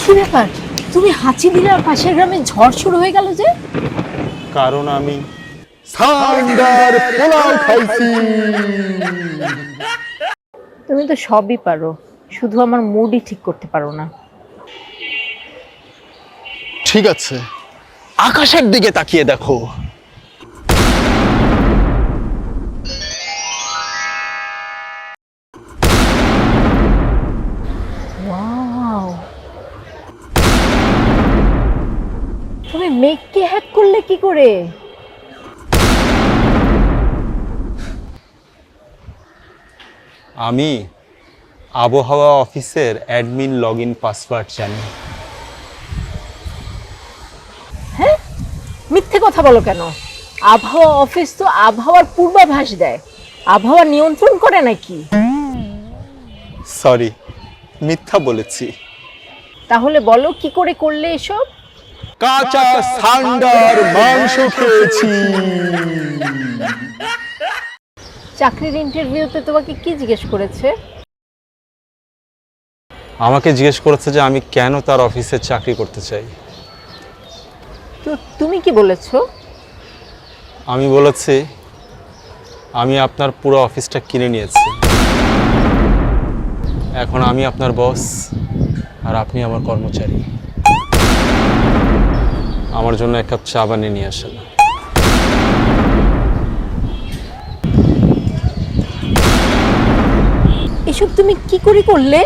কি ব্যাপার? তুমি হাঁচি দিলে আর পাশের গ্রামে ঝড় শুরু হয়ে গেল যে? কারণ আমি সান্ডার পোলাও খাইছি। তুমি তো সবই পারো শুধু আমার মুডই ঠিক করতে পারো না। ঠিক আছে। আকাশের দিকে তাকিয়ে দেখো। মেঘকে হ্যাক করলে কি করে? আমি আবহাওয়া অফিসের অ্যাডমিন লগ ইন পাসওয়ার্ড জানি। হ্যাঁ? মিথ্যে কথা বলো কেন? আবহাওয়া অফিস তো আবহাওয়ার পূর্বাভাস দেয়। আবহাওয়া নিয়ন্ত্রণ করে নাকি? সরি মিথ্যা বলেছি। তাহলে বলো কি করে করলে এসব? কাঁচা সান্ডার মাংস খেয়েছি। চাকরির ইন্টারভিউতে তোমাকে কি জিজ্ঞেস করেছে? আমাকে জিজ্ঞেস করেছে যে আমি কেন তার অফিসে চাকরি করতে চাই। তো তুমি কি বলেছ? আমি বলেছি আমি আপনার পুরো অফিসটা কিনে নিয়েছি। এখন আমি আপনার বস আর আপনি আমার কর্মচারী। আমার জন্য এক কাপ চা বানিয়ে নিয়ে আসেন। এসব তুমি কি করে করলে?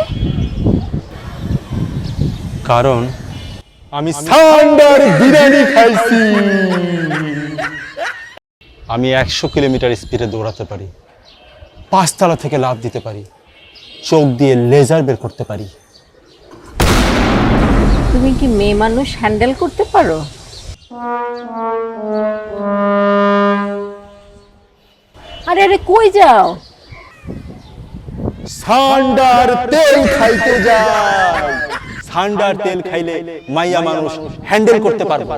কারণ আমি সান্ডার বিরিয়ানি খাইছি। আমি একশো কিলোমিটার স্পিডে দৌড়াতে পারি পাঁচতলা থেকে লাভ দিতে পারি চোখ দিয়ে লেজার বের করতে পারি। তুমি কি মেয়ে মানুষ হ্যান্ডেল করতে পারো? আরে আরে কই যাও? সান্ডার তেল খাইতে যায় সান্ডার তেল খাইলে মাইয়া মানুষ হ্যান্ডেল করতে পারবে।